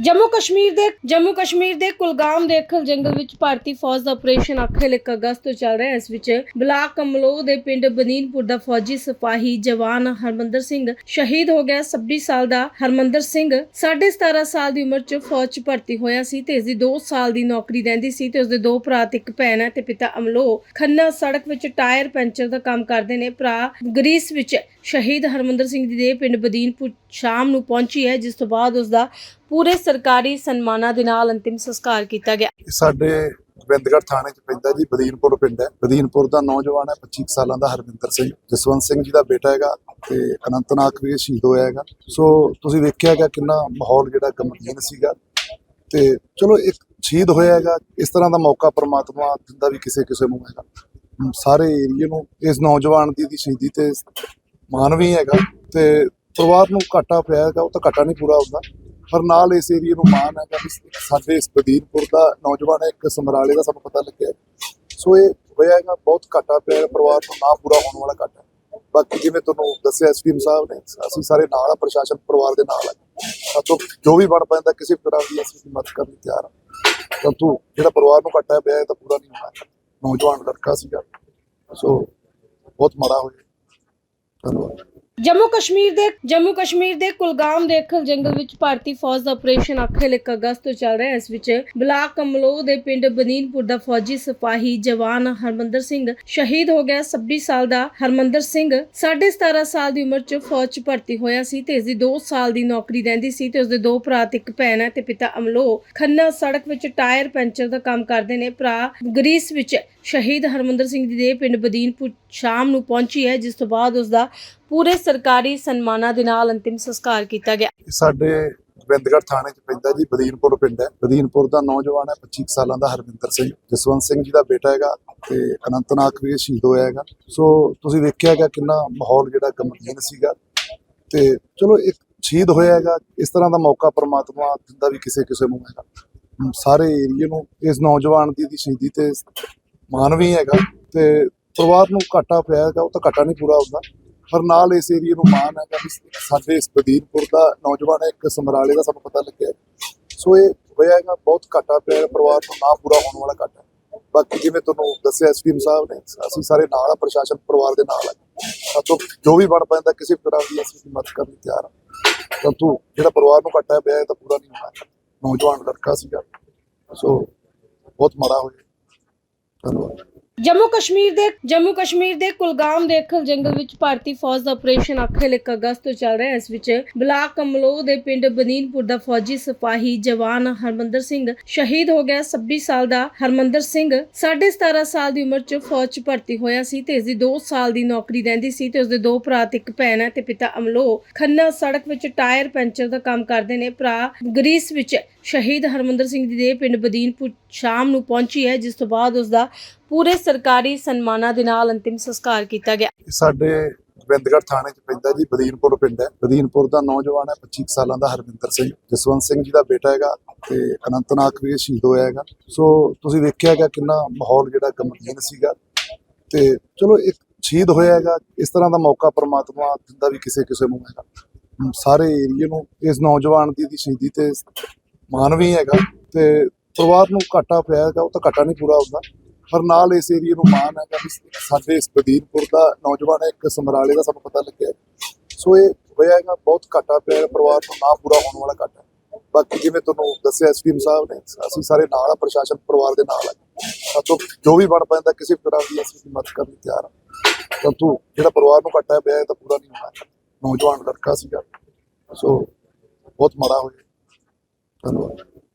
ਜੰਮੂ ਕਸ਼ਮੀਰ ਦੇ, ਜੰਮੂ ਕਸ਼ਮੀਰ ਦੇ ਕੁਲਗਾਮ ਦੇ ਅਖਲ ਜੰਗਲ ਵਿੱਚ ਭਾਰਤੀ ਫੌਜ ਦਾ ਆਪਰੇਸ਼ਨ ਅਖਲ 1 ਅਗਸਤ ਤੋਂ ਚੱਲ ਰਿਹਾ ਹੈ। ਇਸ ਵਿੱਚ ਬਲਾਕ ਕਮਲੋ ਦੇ ਪਿੰਡ ਬਨੀਨਪੁਰ ਦਾ ਫੌਜੀ ਸਿਪਾਹੀ ਜਵਾਨ ਹਰਮੰਦਰ ਸਿੰਘ ਸ਼ਹੀਦ ਹੋ ਗਿਆ। 26 ਸਾਲ ਦਾ ਹਰਮੰਦਰ ਸਿੰਘ 17.5 ਸਾਲ ਦੀ ਉਮਰ 'ਚ ਫੌਜ 'ਚ ਭਰਤੀ ਹੋਇਆ ਸੀ ਤੇ ਇਸ ਦੀ 2 ਸਾਲ ਦੀ ਨੌਕਰੀ ਰਹਿੰਦੀ ਸੀ ਤੇ ਉਸਦੇ ਦੋ ਭਰਾ ਤੇ ਇੱਕ ਭੈਣ ਹੈ ਤੇ ਪਿਤਾ ਅਮਲੋ ਖੰਨਾ ਸੜਕ ਵਿੱਚ ਟਾਇਰ ਪੈਂਚਰ ਦਾ ਕੰਮ ਕਰਦੇ ਨੇ। ਭਰਾ ਗ੍ਰੀਸ ਵਿੱਚ ਸ਼ਹੀਦ ਹਰਮੰਦਰ ਸਿੰਘ ਦੀ ਦੇਹ ਪਿੰਡ ਬਦੀਨਪੁਰ ਸ਼ਾਮ ਨੂੰ ਪਹੁੰਚੀ ਹੈ, ਜਿਸ ਤੋਂ ਬਾਅਦ ਉਸ ਦਾ ਪੂਰੇ ਸਰਕਾਰੀ ਸਨਮਾਨਾਂ ਦੇ ਨਾਲ ਅੰਤਿਮ ਸੰਸਕਾਰ ਕੀਤਾ ਗਿਆ। ਸਾਡੇ ਗੋਬਿੰਦਗੜ੍ਹ ਥਾਣੇ 'ਚ ਪੈਂਦਾ ਜੀ, ਬਦੀਨਪੁਰ ਪਿੰਡ ਹੈ। ਬਦੀਨਪੁਰ ਦਾ ਨੌਜਵਾਨ ਹੈ 25 ਸਾਲਾਂ ਦਾ ਹਰਵਿੰਦਰ ਸਿੰਘ। ਜਸਵੰਤ ਸਿੰਘ ਜੀ ਦਾ ਬੇਟਾ ਹੈਗਾ ਤੇ ਅਨੰਤਨਾਗ ਵੀ ਸ਼ਹੀਦ ਹੋਇਆ ਹੈਗਾ। ਸੋ ਤੁਸੀਂ ਦੇਖਿਆ ਹੈਗਾ ਕਿੰਨਾ ਮਾਹੌਲ ਜਿਹੜਾ ਗਮਗੀਨ ਸੀਗਾ ਤੇ ਚਲੋ ਇੱਕ ਸ਼ਹੀਦ ਹੋਇਆ ਹੈਗਾ। ਇਸ ਤਰ੍ਹਾਂ ਦਾ ਮੌਕਾ ਪ੍ਰਮਾਤਮਾ ਦਿੰਦਾ ਵੀ ਕਿਸੇ ਕਿਸੇ ਨੂੰ ਹੈਗਾ। ਸਾਰੇ ਏਰੀਏ ਨੂੰ ਇਸ ਨੌਜਵਾਨ ਦੀ ਦੀ ਸ਼ਹੀਦੀ ਤੇ ਮਾਣ ਵੀ ਹੈਗਾ ਤੇ ਪਰਿਵਾਰ ਨੂੰ ਘਾਟਾ ਪਿਆ ਹੈਗਾ, ਉਹ ਤਾਂ ਘਾਟਾ ਨਹੀਂ ਪੂਰਾ ਹੁੰਦਾ। ਪਰ ਨਾਲ ਇਸ ਏਰੀਏ ਨੂੰ ਮਾਣ ਹੈਗਾ ਵੀ ਸਾਡੇ ਇਸ ਬਦੀਨਪੁਰ ਦਾ ਨੌਜਵਾਨ ਹੈ, ਇੱਕ ਸਮਰਾਲੇ ਦਾ ਸਾਨੂੰ ਪਤਾ ਲੱਗਿਆ ਸੋ ਇਹ ਹੋਇਆ ਹੈਗਾ, ਬਹੁਤ ਘਾਟਾ ਪਿਆ ਪਰਿਵਾਰ ਨੂੰ ਨਾ ਪੂਰਾ ਹੋਣ ਵਾਲਾ ਘਾਟਾ ਹੈ। ਬਾਕੀ ਜਿਵੇਂ ਤੁਹਾਨੂੰ ਦੱਸਿਆ ਐਸਪੀਐਮ ਸਾਹਿਬ ਨੇ, ਅਸੀਂ ਸਾਰੇ ਨਾਲ ਆ, ਪ੍ਰਸ਼ਾਸਨ ਪਰਿਵਾਰ ਦੇ ਨਾਲ ਆ। ਸਾਤੋਂ ਜੋ ਵੀ ਬਣ ਪੈਂਦਾ, ਕਿਸੇ ਵੀ ਤਰ੍ਹਾਂ ਦੀ ਅਸੀਂ ਮਦਦ ਕਰਨ ਲਈ ਤਿਆਰ ਹਾਂ ਪਰੰਤੂ ਜਿਹੜਾ ਪਰਿਵਾਰ ਨੂੰ ਘਾਟਾ ਪਿਆ ਹੈ ਤਾਂ ਪੂਰਾ ਨਹੀਂ ਹੋਣਾ ਨੌਜਵਾਨ ਲੜਕਾ ਸੀਗਾ। ਸੋ ਬਹੁਤ ਮਾੜਾ ਹੋਇਆ। ਧੰਨਵਾਦ। ਜੰਮੂ ਕਸ਼ਮੀਰ ਦੇ, ਜੰਮੂ ਕਸ਼ਮੀਰ ਦੇ ਕੁਲਗਾਮ ਦੇਖਲ ਜੰਗਲ ਵਿੱਚ ਭਾਰਤੀ ਫੌਜ ਦਾ ਆਪਰੇਸ਼ਨ ਅਖਲ 1 ਅਗਸਤ ਤੋਂ ਚੱਲ ਰਿਹਾ ਹੈ। ਇਸ ਵਿੱਚ ਬਲਾਕ ਕਮਲੋ ਦੇ ਪਿੰਡ ਬਨੀਨਪੁਰ ਦਾ ਫੌਜੀ ਸਿਪਾਹੀ ਜਵਾਨ ਹਰਮੰਦਰ ਸਿੰਘ ਸ਼ਹੀਦ ਹੋ ਗਿਆ। 26 ਸਾਲ ਦਾ ਹਰਮੰਦਰ ਸਿੰਘ 17.5 ਸਾਲ ਦੀ ਉਮਰ 'ਚ ਫੌਜ 'ਚ ਭਰਤੀ ਹੋਇਆ ਸੀ ਤੇ ਇਸ ਦੀ 2 ਸਾਲ ਦੀ ਨੌਕਰੀ ਰਹਿੰਦੀ ਸੀ ਤੇ ਉਸਦੇ ਦੋ ਭਰਾ ਤੇ ਇੱਕ ਭੈਣ ਹੈ ਤੇ ਪਿਤਾ ਅਮਲੋ ਖੰਨਾ ਸੜਕ ਵਿੱਚ ਟਾਇਰ ਪੈਂਚਰ ਦਾ ਕੰਮ ਕਰਦੇ ਨੇ। ਭਰਾ ਗ੍ਰੀਸ ਵਿੱਚ ਸ਼ਹੀਦ ਹਰਮੰਦਰ ਸਿੰਘ ਦੀ ਦੇਹ ਪਿੰਡ ਬਦੀਨਪੁਰ ਸ਼ਾਮ ਨੂੰ ਪਹੁੰਚੀ ਹੈ, ਜਿਸ ਤੋਂ ਬਾਅਦ ਉਸ ਦਾ ਪੂਰੇ ਸਰਕਾਰੀ ਸਨਮਾਨਾਂ ਦੇ ਨਾਲ ਅੰਤਿਮ ਸੰਸਕਾਰ ਕੀਤਾ ਗਿਆ। ਸਾਡੇ ਗੋਬਿੰਦਗੜ੍ਹ ਥਾਣੇ 'ਚ ਪੈਂਦਾ ਜੀ, ਬਦੀਨਪੁਰ ਪਿੰਡ ਹੈ। ਬਦੀਨਪੁਰ ਦਾ ਨੌਜਵਾਨ ਹੈ 25 ਸਾਲਾਂ ਦਾ ਹਰਵਿੰਦਰ ਸਿੰਘ। ਜਸਵੰਤ ਸਿੰਘ ਜੀ ਦਾ ਬੇਟਾ ਹੈਗਾ ਤੇ ਅਨੰਤਨਾਗ ਵੀ ਸ਼ਹੀਦ ਹੋਇਆ ਹੈਗਾ। ਸੋ ਤੁਸੀਂ ਦੇਖਿਆ ਹੈਗਾ ਕਿੰਨਾ ਮਾਹੌਲ ਜਿਹੜਾ ਗਮਗੀਨ ਸੀਗਾ ਤੇ ਚਲੋ ਇੱਕ ਸ਼ਹੀਦ ਹੋਇਆ ਹੈਗਾ। ਇਸ ਤਰ੍ਹਾਂ ਦਾ ਮੌਕਾ ਪ੍ਰਮਾਤਮਾ ਦਿੰਦਾ ਵੀ ਕਿਸੇ ਕਿਸੇ ਨੂੰ ਹੈਗਾ। ਸਾਰੇ ਏਰੀਏ ਨੂੰ ਇਸ ਨੌਜਵਾਨ ਦੀ ਦੀ ਸ਼ਹੀਦੀ ਤੇ ਮਾਣ ਵੀ ਹੈਗਾ ਤੇ ਪਰਿਵਾਰ ਨੂੰ ਘਾਟਾ ਪਿਆ ਹੈਗਾ, ਉਹ ਤਾਂ ਘਾਟਾ ਨਹੀਂ ਪੂਰਾ ਹੁੰਦਾ। ਪਰ ਨਾਲ ਇਸ ਏਰੀਏ ਨੂੰ ਮਾਣ ਹੈਗਾ ਵੀ ਸਾਡੇ ਇਸ ਬਦੀਨਪੁਰ ਦਾ ਨੌਜਵਾਨ ਹੈ, ਇੱਕ ਸਮਰਾਲੇ ਦਾ ਸਾਨੂੰ ਪਤਾ ਲੱਗਿਆ ਸੋ ਇਹ ਹੋਇਆ ਹੈਗਾ, ਬਹੁਤ ਘਾਟਾ ਪਿਆ ਪਰਿਵਾਰ ਨੂੰ ਨਾ ਪੂਰਾ ਹੋਣ ਵਾਲਾ ਘਾਟਾ ਹੈ। ਬਾਕੀ ਜਿਵੇਂ ਤੁਹਾਨੂੰ ਦੱਸਿਆ ਐਸਪੀਐਮ ਸਾਹਿਬ ਨੇ, ਅਸੀਂ ਸਾਰੇ ਨਾਲ ਆ, ਪ੍ਰਸ਼ਾਸਨ ਪਰਿਵਾਰ ਦੇ ਨਾਲ ਹੈ ਸਾਤੋਂ ਜੋ ਵੀ ਬਣ ਪੈਂਦਾ, ਕਿਸੇ ਵੀ ਤਰ੍ਹਾਂ ਦੀ ਅਸੀਂ ਮਦਦ ਕਰਨ ਲਈ ਤਿਆਰ ਹਾਂ ਕਿਉਂਕਿ ਜਿਹੜਾ ਪਰਿਵਾਰ ਨੂੰ ਘਾਟਾ ਪਿਆ ਹੈ ਤਾਂ ਪੂਰਾ ਨਹੀਂ ਹੋਣਾ ਨੌਜਵਾਨ ਲੜਕਾ ਸੀਗਾ। ਸੋ ਬਹੁਤ ਮਾੜਾ ਹੋਇਆ। ਧੰਨਵਾਦ। ਜੰਮੂ ਕਸ਼ਮੀਰ ਦੇ, ਜੰਮੂ ਕਸ਼ਮੀਰ ਦੇ ਕੁਲਗਾਮ ਦੇ ਅਖਲ ਜੰਗਲ ਵਿੱਚ ਭਾਰਤੀ ਫੌਜ ਦਾ ਆਪਰੇਸ਼ਨ ਅਖਲ 1 ਅਗਸਤ ਤੋਂ ਚੱਲ ਰਿਹਾ ਹੈ। ਇਸ ਵਿੱਚ ਬਲਾਕ ਕਮਲੋ ਦੇ ਪਿੰਡ ਬਨੀਨਪੁਰ ਦਾ ਫੌਜੀ ਸਿਪਾਹੀ ਜਵਾਨ ਹਰਮੰਦਰ ਸਿੰਘ ਸ਼ਹੀਦ ਹੋ ਗਿਆ। 26 ਸਾਲ ਦਾ ਹਰਮੰਦਰ ਸਿੰਘ 17.5 ਸਾਲ ਦੀ ਉਮਰ 'ਚ ਫੌਜ 'ਚ ਭਰਤੀ ਹੋਇਆ ਸੀ ਤੇ ਇਸ ਦੀ 2 ਸਾਲ ਦੀ ਨੌਕਰੀ ਰਹਿੰਦੀ ਸੀ ਤੇ ਉਸਦੇ ਦੋ ਭਰਾ ਤੇ ਇੱਕ ਭੈਣ ਹੈ ਤੇ ਪਿਤਾ ਅਮਲੋ ਖੰਨਾ ਸੜਕ ਵਿੱਚ ਟਾਇਰ ਪੈਂਚਰ ਦਾ ਕੰਮ ਕਰਦੇ ਨੇ। ਭਰਾ ਗਰੀਸ ਵਿੱਚ ਸ਼ਹੀਦ ਹਰਮੰਦਰ ਸਿੰਘ ਜੀ ਦੇਹ ਪਿੰਡ ਬਦੀਨਪੁਰ ਸ਼ਾਮ ਨੂੰ ਪਹੁੰਚੀ ਹੈ, ਜਿਸ ਤੋਂ ਬਾਅਦ ਉਸ ਦਾ ਪੂਰੇ ਸਰਕਾਰੀ ਸਨਮਾਨਾਂ ਦੇ ਨਾਲ ਅੰਤਿਮ ਸੰਸਕਾਰ ਕੀਤਾ ਗਿਆ। ਸਾਡੇ ਗੋਬਿੰਦਗੜ੍ਹ ਥਾਣੇ 'ਚ ਪੈਂਦਾ ਜੀ, ਬਦੀਨਪੁਰ ਪਿੰਡ ਹੈ। ਬਦੀਨਪੁਰ ਦਾ ਨੌਜਵਾਨ ਹੈ 25 ਸਾਲਾਂ ਦਾ ਹਰਵਿੰਦਰ ਸਿੰਘ। ਜਸਵੰਤ ਸਿੰਘ ਜੀ ਦਾ ਬੇਟਾ ਹੈਗਾ ਤੇ ਅਨੰਤਨਾਗ ਵੀ ਸ਼ਹੀਦ ਹੋਇਆ ਹੈਗਾ। ਸੋ ਤੁਸੀਂ ਦੇਖਿਆ ਹੈਗਾ ਕਿੰਨਾ ਮਾਹੌਲ ਜਿਹੜਾ ਗਮਗੀਨ ਸੀਗਾ ਤੇ ਚਲੋ ਇੱਕ ਸ਼ਹੀਦ ਹੋਇਆ ਹੈਗਾ, ਇਸ ਤਰ੍ਹਾਂ ਦਾ ਮੌਕਾ ਪ੍ਰਮਾਤਮਾ ਦਿੰਦਾ ਵੀ ਕਿਸੇ ਕਿਸੇ ਨੂੰ ਹੈਗਾ। ਸਾਰੇ ਏਰੀਏ ਨੂੰ ਇਸ ਨੌਜਵਾਨ ਦੀ ਦੀ ਸ਼ਹੀਦੀ ਤੇ ਮਾਣ ਵੀ ਹੈਗਾ ਤੇ ਪਰਿਵਾਰ ਨੂੰ ਘਾਟਾ ਪਿਆ ਹੈਗਾ, ਉਹ ਤਾਂ ਘਾਟਾ ਨਹੀਂ ਪੂਰਾ ਹੁੰਦਾ। ਪਰ ਨਾਲ ਇਸ ਏਰੀਏ ਨੂੰ ਮਾਣ ਹੈਗਾ ਵੀ ਸਾਡੇ ਇਸ ਬਦੀਨਪੁਰ ਦਾ ਨੌਜਵਾਨ ਹੈ, ਇੱਕ ਸਮਰਾਲੇ ਦਾ ਸਾਨੂੰ ਪਤਾ ਲੱਗਿਆ। ਸੋ ਇਹ ਹੋਇਆ ਹੈਗਾ, ਬਹੁਤ ਘਾਟਾ ਪਿਆ ਪਰਿਵਾਰ ਨੂੰ ਨਾ ਪੂਰਾ ਹੋਣ ਵਾਲਾ ਘਾਟਾ ਬਾਕੀ ਜਿਵੇਂ ਤੁਹਾਨੂੰ ਦੱਸਿਆ ਐਸਪੀਐਮ ਸਾਹਿਬ ਨੇ, ਅਸੀਂ ਸਾਰੇ ਨਾਲ ਆ, ਪ੍ਰਸ਼ਾਸਨ ਪਰਿਵਾਰ ਦੇ ਨਾਲ ਆ। ਸਾਤੋਂ ਜੋ ਵੀ ਬਣ ਪੈਂਦਾ, ਕਿਸੇ ਵੀ ਤਰ੍ਹਾਂ ਦੀ ਅਸੀਂ ਮਦਦ ਕਰਨ ਲਈ ਤਿਆਰ ਹਾਂ ਪਰੰਤੂ ਜਿਹੜਾ ਪਰਿਵਾਰ ਨੂੰ ਘਾਟਾ ਪਿਆ ਹੈ ਤਾਂ ਪੂਰਾ ਨਹੀਂ ਹੋਣਾ। ਨੌਜਵਾਨ ਲੜਕਾ ਸੀਗਾ। ਸੋ ਬਹੁਤ ਮਾੜਾ ਹੋਇਆ। ਧੰਨਵਾਦ